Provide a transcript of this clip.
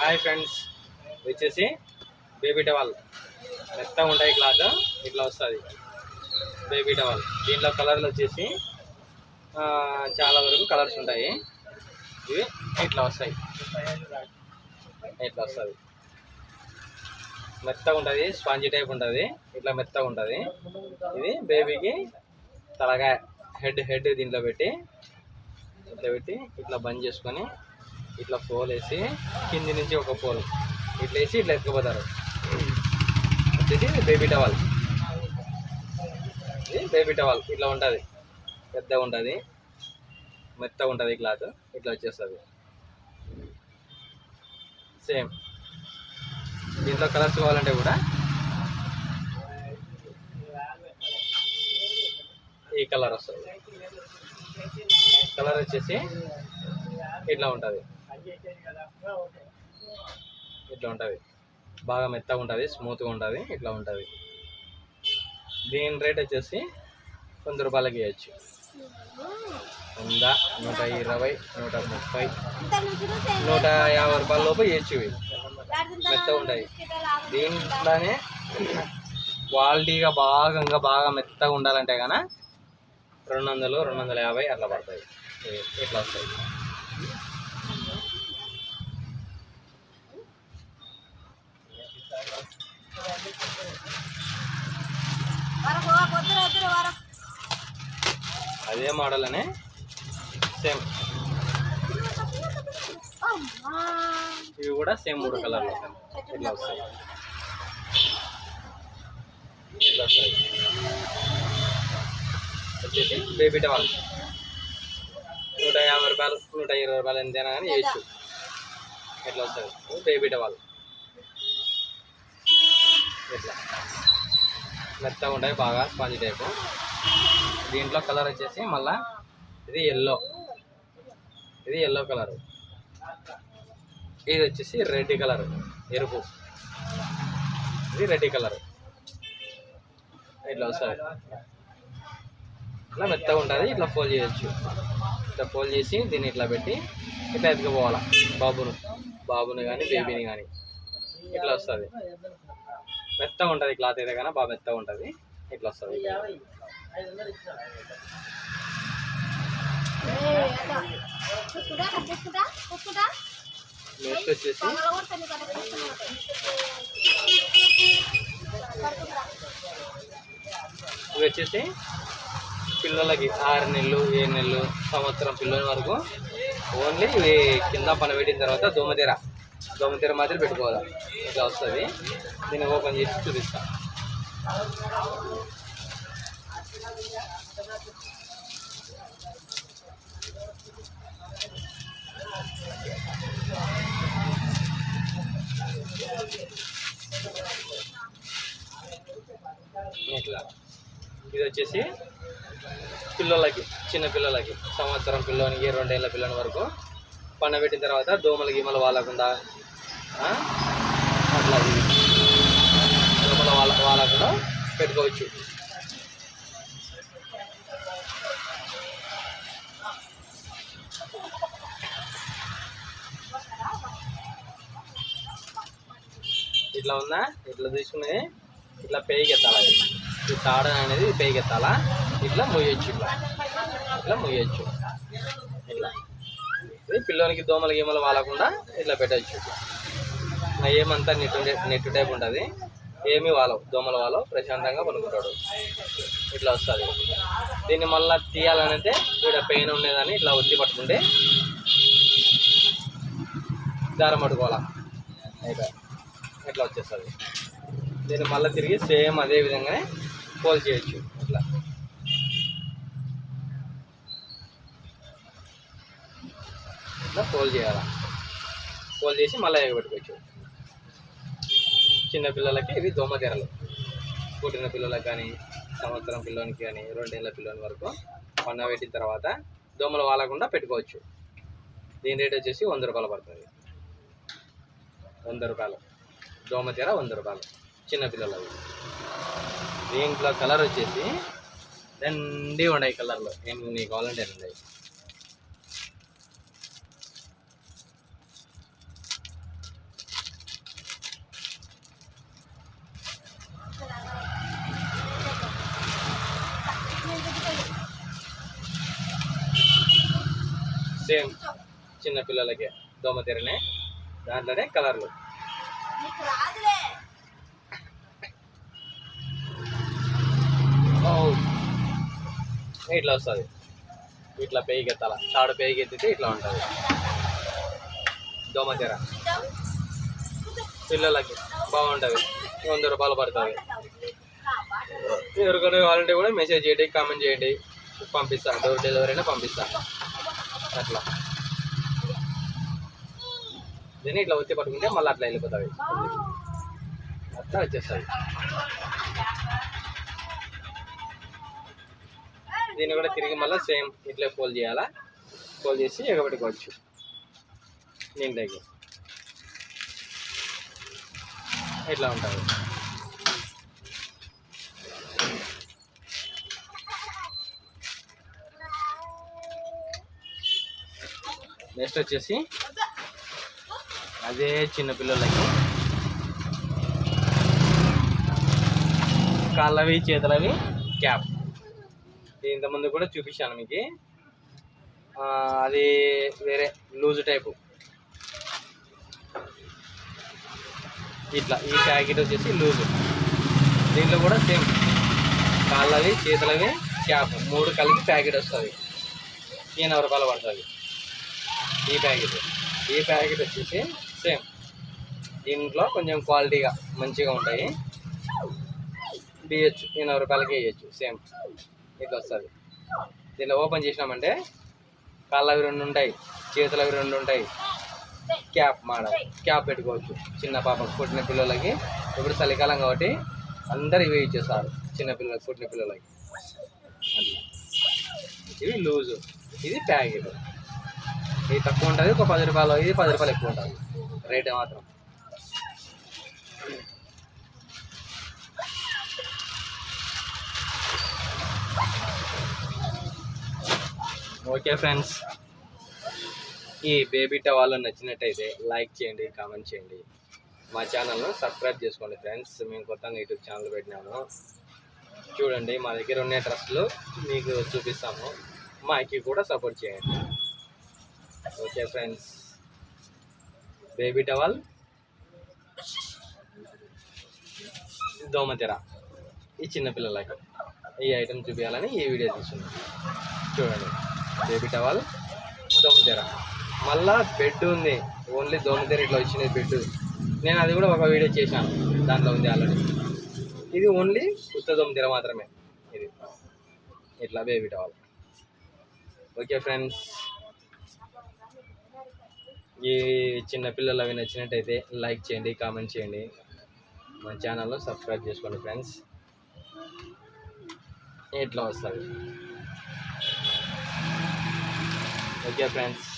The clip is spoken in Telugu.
Hi friends. వచ్చేసి బేబీ టవల్. మెత్తగా ఉంటాయి క్లాత్. ఇట్లా వస్తుంది. Baby towel. దీంట్లో కలర్లు వచ్చేసి చాలా వరకు కలర్స్ ఉంటాయి. ఇవి ఇట్లా వస్తాయి. ఇట్లా వస్తుంది. మెత్తగా ఉంటుంది. స్పాంజీ టైప్ ఉంటుంది. ఇట్లా మెత్తగా ఉంటుంది. ఇది బేబీకి తలగా హెడ్ హెడ్ దీంట్లో పెట్టి ఇట్లా పెట్టి ఇట్లా బంద్ చేసుకొని ఇట్లా పోల్ వేసి కింది నుంచి ఒక పోల్. ఇట్లా వేసి ఇట్లా ఎత్తుకుపోతారు. వచ్చేసి బేబీ టవాల్. ఇది బేబీ టవాల్. ఇట్లా ఉంటుంది. పెద్దగా ఉంటుంది. మెత్తగా ఉంటుంది క్లాత్. ఇట్లా వచ్చేస్తుంది. సేమ్. దీంట్లో కలర్స్ కావాలంటే కూడా ఈ కలర్ వస్తుంది. కలర్ వచ్చేసి ఇట్లా ఉంటుంది. ఇట్లా ఉంటుంది. బాగా మెత్తగా ఉంటుంది స్మూత్గా ఉంటుంది ఇట్లా ఉంటుంది. దీని రేట్ వచ్చేసి వంద రూపాయలకి ఇవ్వచ్చు వంద నూట ఇరవై నూట ముప్పై నూట యాభై రూపాయల లోపు ఇవ్వచ్చు ఇవి. మెత్తగా ఉంటాయి. దీంట్లోనే క్వాలిటీగా బాగా ఇంకా బాగా మెత్తగా ఉండాలంటే కనుక రెండు వందలు రెండు వందల యాభై అట్లా పడతాయి. ఎట్లా ఇట్లా వస్తాయి. అదే మోడల్ అనే సేమ్ ఇవి కూడా సేమ్ మూడు కలర్లు. ఇట్లా వస్తాయి. ఇట్లా వస్తాయి. వచ్చేసి బేబీ నూట యాభై రూపాయలు నూట ఇరవై రూపాయలు ఎంతైనా కానీ వేయచ్చు. ఇట్లా వస్తుంది బేబీ టవల్. ఇట్లా. మెత్తగా ఉంటాయి బాగా స్పాంజ్ టైపు. దీంట్లో కలర్ వచ్చేసి మళ్ళా ఇది ఎల్లో ఇది ఎల్లో కలర్. ఇది వచ్చేసి రెడ్ కలర్ ఎరుపు. ఇది రెడ్ కలర్. ఇట్లా వస్తుంది. ఇట్లా మెత్తగా ఉంటుంది ఇట్లా ఫోల్డ్ చేయొచ్చు. ఇట్లా ఫోల్డ్ చేసి దీన్ని ఇట్లా పెట్టి ఇట్లా ఎత్తుకుపోవాలా. బాబును. బాబుని కానీ బేబీని కానీ ఇట్లా వస్తుంది. మెత్తగా ఉంటుంది క్లాత్ అయితే కానీ బాగా మెత్తగా ఉంటుంది. ఇట్లా వస్తుంది. నెక్స్ట్ వచ్చేసి. ఇవి వచ్చేసి పిల్లలకి ఆరు నెలలు ఏడు నెలలు సంవత్సరం పిల్లల వరకు. ఓన్లీ ఇవి కింద పని పెట్టిన తర్వాత దోమతెర. దోమతీర మాత్రం పెట్టుకోవాలి. ఇట్లా వస్తుంది. దీన్ని ఓపెన్ చేసి చూపిస్తా. ఇట్లా. ఇది వచ్చేసి పిల్లలకి చిన్న పిల్లలకి సంవత్సరం పిల్లోనికి రెండేళ్ళ పిల్లని వరకు పండబెట్టిన తర్వాత దోమలు గీమలు వాళ్ళకుండా అట్లా దోమల దోమలు వాళ్ళ వాళ్ళకుండా పెట్టుకోవచ్చు. ఇట్లా ఉందా? ఇట్లా తీసుకుని ఇట్లా పేగెత్తాలా? ఈ తాడ అనేది పేగెత్తాలా? ఇట్లా మొయ్యొచ్చు ఇట్లా. ఇట్లా మొయ్యొచ్చు. ఇది పిల్లోనికి దోమలు గీమలు వాలకుండా ఇట్లా పెట్టచ్చు. ఏమంతా నెట్ నెట్ టైప్ ఉంటుంది. ఏమి వాలవు దోమలు వాలవు ప్రశాంతంగా పనుకుంటాడు ఇట్లా వస్తుంది. దీన్ని మళ్ళీ తీయాలనంటే ఇక్కడ పెయిన్ ఉండేదని ఇట్లా వచ్చి పట్టుకుంటే దారం పట్టుకోవాలా? అయితే ఇట్లా వచ్చేస్తుంది. దీన్ని మళ్ళీ తిరిగి సేమ్ అదే విధంగానే పోల్ చేయొచ్చు. ఇట్లా ఫోల్డ్ చేయాలి? ఫోల్డ్ చేసి మళ్ళీ ఎగబెట్టుకోవచ్చు. చిన్నపిల్లలకి ఇవి దోమతెరలు పుట్టిన పిల్లలకు కానీ సంవత్సరం పిల్లోనికి కానీ రెండేళ్ళ పిల్లోని వరకు పన్న పెట్టిన తర్వాత దోమలు వాలకుండా పెట్టుకోవచ్చు. దీని రేట్ వచ్చేసి వంద రూపాయలు పడుతుంది. వంద రూపాయలు. దోమతెర వంద రూపాయలు. చిన్నపిల్లలకి దీంట్లో కలర్ వచ్చేసి దండి ఉన్నాయి కలర్లు. నీకు కావాలంటే ఎన్ని ఉన్నాయి. చిన్న పిల్లలకి దోమ తెరనే దాంట్లోనే కలర్లు. ఇట్లా వస్తుంది. ఇట్లా పేయికి ఎత్తాల తాడు పేయికి ఎత్తితే ఇట్లా ఉంటుంది. దోమ తెర. పిల్లలకి బాగుంటుంది. వంద రూపాయలు పడుతుంది. ఎవరికైనా కావాలంటే కూడా మెసేజ్ చేయండి కామెంట్ చేయండి. పంపిస్తా. డోర్ డెలివరీ అయినా పంపిస్తా. అట్లా. దీన్ని ఇట్లా వచ్చి పట్టుకుంటే మళ్ళీ అట్లా వెళ్ళిపోతాయి అట్లా వచ్చేస్తాయి. దీన్ని కూడా తిరిగి మళ్ళీ సేమ్ ఇట్లా ఫోల్డ్ చేయాలా? ఫోల్డ్ చేసి ఎగబెట్టుకోవచ్చు దీంట్లోకి ఇట్లా ఉంటుంది నెక్స్ట్ వచ్చేసి అదే చిన్నపిల్లలకి కాళ్ళవి చేతులవి క్యాప్. ఇంతకుముందు కూడా చూపించాను మీకు. అది వేరే లూజ్ టైపు. ఇట్లా ఈ ప్యాకెట్ వచ్చేసి లూజ్. దీంట్లో కూడా సేమ్. కాళ్ళవి చేతులవి క్యాప్. మూడు కలిపి ప్యాకెట్ వస్తుంది. ఎనభై రూపాయలు పడుతుంది. ఈ ప్యాకెట్. ఈ ప్యాకెట్ వచ్చేసి సేమ్. దీంట్లో కొంచెం క్వాలిటీగా మంచిగా ఉంటాయి. బియ్యచ్చు ఎనభై రూపాయలకి వేయచ్చు సేమ్. ఇట్లా వస్తుంది. దీనిలో ఓపెన్ చేసినామంటే కాళ్ళవి రెండు ఉంటాయి చేతులవి రెండు ఉంటాయి. క్యాప్ మాడ క్యాప్ పెట్టుకోవచ్చు. చిన్న పాపకు పుట్టిన పిల్లలకి ఇప్పుడు చలికాలం కాబట్టి అందరు ఇవి ఇచ్చేస్తారు చిన్న పిల్లలకి పుట్టిన పిల్లలకి. ఇది ఇవి లూజు. ఇది ప్యాకెట్. ఇది తక్కువ ఉంటుంది ఒక పది రూపాయలు ఇది పది రూపాయలు ఎక్కువ ఉంటుంది రేట్ మాత్రం. Okay friends. ఈ బేబీ వాళ్ళు నచ్చినట్టయితే లైక్ చేయండి కామెంట్ చేయండి. మా ఛానల్ను సబ్స్క్రైబ్ చేసుకోండి ఫ్రెండ్స్. మేము కొత్తగా యూట్యూబ్ ఛానల్ పెట్టినాము. చూడండి మా దగ్గర ఉన్న డ్రెస్సులు మీకు చూపిస్తాము. మా కూడా సపోర్ట్ చేయండి. ఓకే ఫ్రెండ్స్ బేబీ టవల్ దోమతెర. ఈ చిన్నపిల్లలకి ఈ ఐటమ్ చూపించాలని ఈ వీడియో తీసుకున్నాం చూడండి. బేబీ టవల్ దోమతెర. మళ్ళా బెడ్ ఉంది. ఓన్లీ దోమతెర ఇట్లా వచ్చింది బెడ్ నేను అది కూడా ఒక వీడియో చేశాను. దాంట్లో ఉంది ఆల్రెడీ ఇది ఓన్లీ ఉత్త దోమతెర మాత్రమే. ఇది. ఇట్లా బేబీ టవల్ ఓకే ఫ్రెండ్స్ ఈ చిన్న పిల్లలు అవి నచ్చినట్టయితే లైక్ చేయండి కామెంట్ చేయండి. మా ఛానల్లో సబ్స్క్రైబ్ చేసుకోండి ఫ్రెండ్స్. ఇట్లా వస్తుంది? Okay friends.